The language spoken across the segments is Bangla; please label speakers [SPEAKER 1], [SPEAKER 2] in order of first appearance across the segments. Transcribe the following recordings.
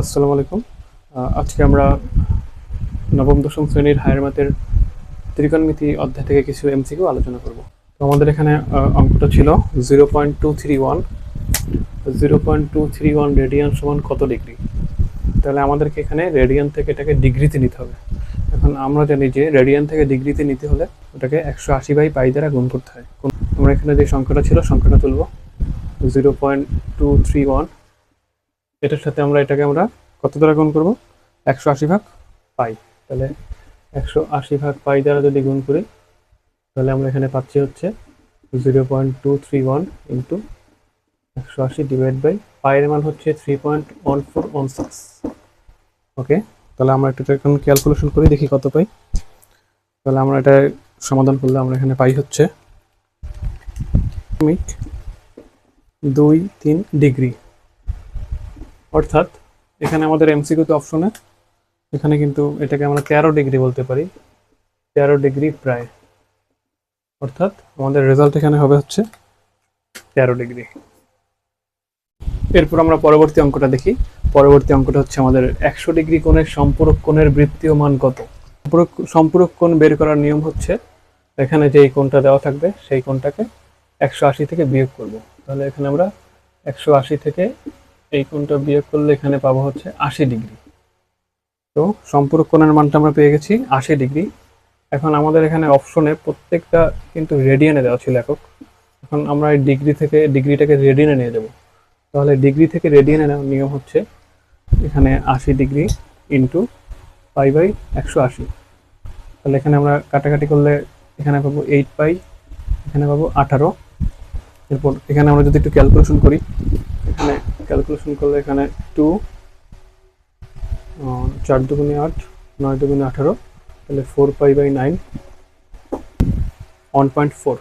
[SPEAKER 1] আসসালামু আলাইকুম। আজকে আমরা নবম, দশম শ্রেণির হায়ার ম্যাথের ত্রিকোণমিতি অধ্যায় থেকে কিছু এমসিকিউ আলোচনা করব। তো আমাদের এখানে অঙ্কটা ছিল zero point two three one zero point two three one radian সমান কত ডিগ্রি? তাহলে আমাদেরকে এখানে রেডিয়ান থেকে এটাকে ডিগ্রিতে নিতে হবে। এখন আমরা জানি যে রেডিয়ান থেকে ডিগ্রিতে নিতে হলে ওটাকে একশো আশি বাই পাই দ্বারা গুণ করতে হয়। আমরা এখানে যে সংখ্যাটা ছিল, সংখ্যাটা তুলব। Zero point two three one এটার সাথে আমরা এটাকে আমরা কত দ্বারা গুণ করব? একশো আশি ভাগ পাই। তাহলে একশো আশি ভাগ পাই দ্বারা যদি গুণ করি, তাহলে আমরা এখানে পাচ্ছি হচ্ছে zero point two three one into একশো আশি ডিভাইড বাই পায়ের মান হচ্ছে three point one four one six. Okay? তাহলে আমরা এটা এখন ক্যালকুলেশন করি, দেখি কত পাই। তাহলে আমরা এটা সমাধান করলে আমরা এখানে পাই হচ্ছে দুই তিন ডিগ্রি। অর্থাৎ এখানে আমাদের এমসিকিউতে অপশনে এখানে কিন্তু এটাকে আমরা তেরো ডিগ্রি বলতে পারি, তেরো ডিগ্রি প্রায়। অর্থাৎ আমাদের রেজাল্ট এখানে হবে হচ্ছে তেরো ডিগ্রি। এরপর আমরা পরবর্তী অঙ্কটা দেখি। পরবর্তী অঙ্কটা হচ্ছে আমাদের একশো ডিগ্রি কোণের সম্পূরক কোণের বৃত্তীয় মান কত? সম্পূরক সম্পূরক কোণ বের করার নিয়ম হচ্ছে এখানে যে কোণটা দেওয়া থাকবে, সেই কোণটাকে একশো আশি থেকে বিয়োগ করব। তাহলে এখানে আমরা একশো আশি থেকে এই কোণটা বিয়োগ করলে এখানে পাবো হচ্ছে আশি ডিগ্রি। তো সম্পূরক কোণের মানটা আমরা পেয়ে গেছি আশি ডিগ্রি। এখন আমাদের এখানে অপশনে প্রত্যেকটা কিন্তু রেডিয়ানে দেওয়া ছিল একক। এখন আমরা এই ডিগ্রি থেকে, ডিগ্রিটাকে রেডিয়ানে নিয়ে যাব। তাহলে ডিগ্রি থেকে রেডিয়ানে নেওয়ার নিয়ম হচ্ছে এখানে আশি ডিগ্রি ইন্টু পাই বাই একশো আশি। তাহলে এখানে আমরা কাটাকাটি করলে এখানে পাবো এইট পাই, এখানে পাবো আঠারো। এরপর এখানে আমরা যদি একটু ক্যালকুলেশন করি, এখানে ক্যালকুলেশন করলে এখানে টু চার দুগুণে আট, নয় দুগুণে আঠারো, তাহলে four pi by nine one point four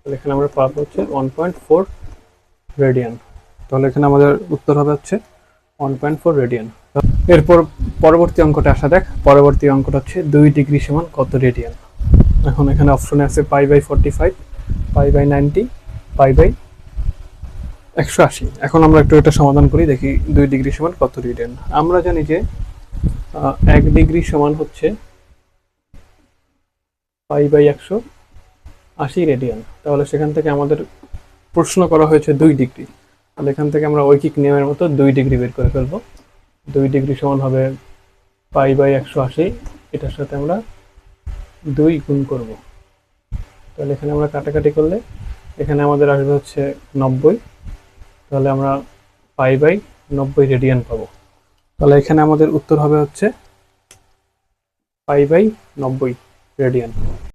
[SPEAKER 1] তাহলে এখানে আমরা পাবো হচ্ছে ওয়ান পয়েন্ট ফোর রেডিয়ান তাহলে এখানে আমাদের উত্তর হবে হচ্ছে ওয়ান পয়েন্ট ফোর রেডিয়ান এরপর পরবর্তী অঙ্কটা আসা দেখ। পরবর্তী অঙ্কটা হচ্ছে দুই ডিগ্রি সমান কত রেডিয়ান এখন এখানে অপশনে আছে pi by forty five pi by ninety pi by একশো আশি। এখন আমরা একটু এটা সমাধান করি, দেখি দুই ডিগ্রি সমান কত রেডিয়ান আমরা জানি যে এক ডিগ্রি সমান হচ্ছে পাই বাই একশো আশি রেডিয়ান তাহলে সেখান থেকে আমাদের প্রশ্ন করা হয়েছে দুই ডিগ্রি। তাহলে এখান থেকে আমরা ঐকিক নিয়মের মতো দুই ডিগ্রি বের করে ফেলব। দুই ডিগ্রি সমান হবে পাই বাই একশো আশি, এটার সাথে আমরা দুই গুণ করব। তাহলে এখানে আমরা কাটাকাটি করলে, এখানে আমাদের আসবে হচ্ছে নব্বই। তাহলে আমরা পাই বাই নব্বই রেডিয়ান পাবো। তাহলে এখানে আমাদের উত্তর হবে হচ্ছে পাই বাই নব্বই রেডিয়ান।